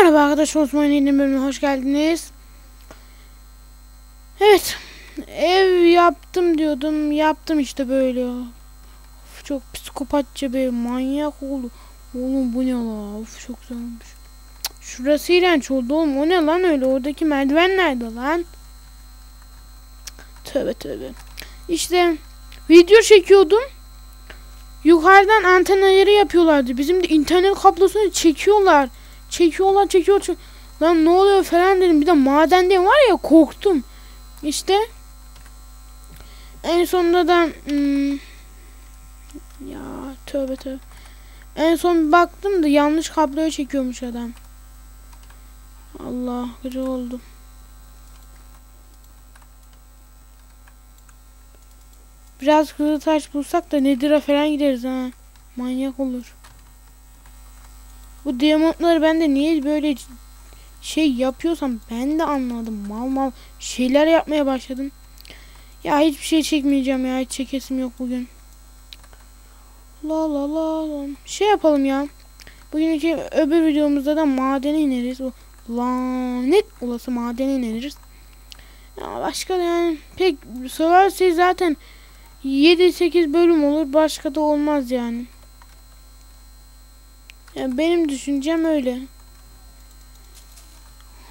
Merhaba arkadaşlar Osman yeni bölümüne hoş geldiniz. Evet. Ev yaptım diyordum. Yaptım işte böyle. Of, çok psikopatça bir manyak oldu. Oğlum bu ne la? Of çok güzelmiş. Şurası iğrenç oldu oğlum. O ne lan öyle? Oradaki merdiven nerede lan? Tövbe tövbe. İşte video çekiyordum. Yukarıdan anten ayarı yapıyorlardı. Bizim de internet kablosunu çekiyorlar. Çekiyor çek Lan ne oluyor falan dedim. Bir de madende var ya korktum. İşte en sonunda da hmm, ya tövbe tövbe. En son baktım da yanlış kabloyu çekiyormuş adam. Allah gıcık oldum. Biraz kızıl taş bulsak da Nedir'e falan gideriz ha. Manyak olur. Bu diamantları ben de niye böyle şey yapıyorsam ben de anladım. Mal mal şeyler yapmaya başladım. Ya hiçbir şey çekmeyeceğim ya. Hiç çekesim yok bugün. La la la la. Şey yapalım ya. Bugünkü öbür videomuzda da madene ineriz. O lanet olası madene ineriz. Ya başka da yani pek severse zaten 7-8 bölüm olur. Başka da olmaz yani. Ya benim düşüncem öyle.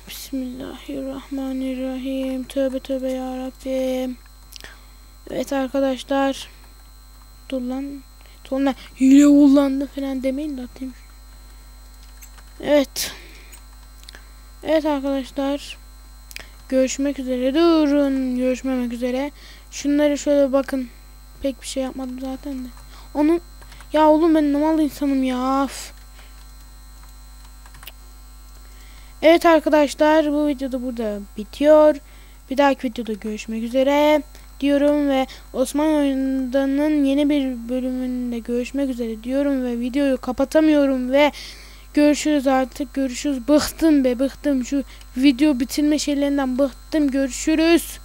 Bismillahirrahmanirrahim. Tövbe tövbe ya Rabbim. Evet arkadaşlar. Dur lan. Sonra hile kullandı falan demeyin de atayım. Evet. Evet arkadaşlar. Görüşmek üzere. Durun. Görüşmemek üzere. Şunları şöyle bakın. Pek bir şey yapmadım zaten de. Onun ya oğlum ben normal insanım ya. Evet arkadaşlar bu videoda burada bitiyor. Bir dahaki videoda görüşmek üzere diyorum ve Osman oyundanın yeni bir bölümünde görüşmek üzere diyorum ve videoyu kapatamıyorum ve görüşürüz artık görüşürüz bıktım be bıktım şu video bitirme şeylerinden bıktım görüşürüz.